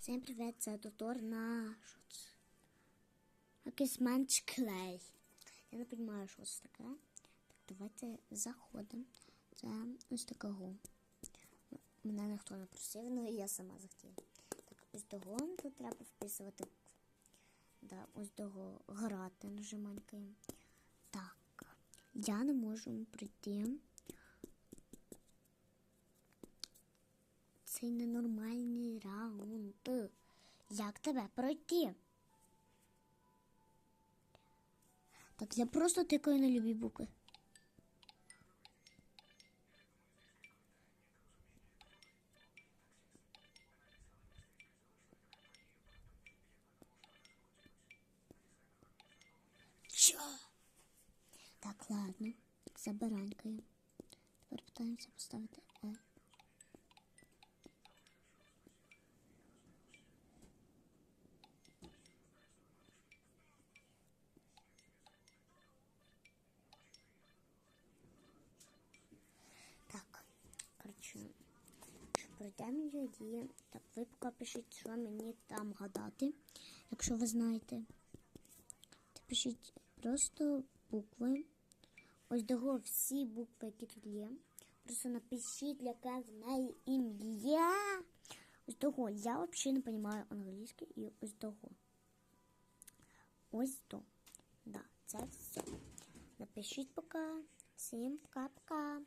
Всім привіт, це Тотор на? Якийсь менш клей. Я не розумію, що це таке. Так, давайте заходимо. Це ось такого. Мене ніхто не просив, ну і я сама захотіла. Так, ось того тут треба вписувати. Да, ось того грати нажиманькою. Так, я не можу прийти. Цей ненормальний раунд. Як тебе пройти? Так, я просто тикаю на любі букви. Чо? Так, ладно. Забаранькою. Тепер питаємося поставити Е. Так, коротше, що пройдемо її. Так, ви поки пишіть, що мені там гадати, якщо ви знаєте. Ти пишіть просто букви. Ось того всі букви, які тут є. Просто напишіть, яке в неї ім'я. Ось того. Я взагалі не розумію англійське і ось того. Ось то. Да, це все. Напишіть пока. Всім пока-пока.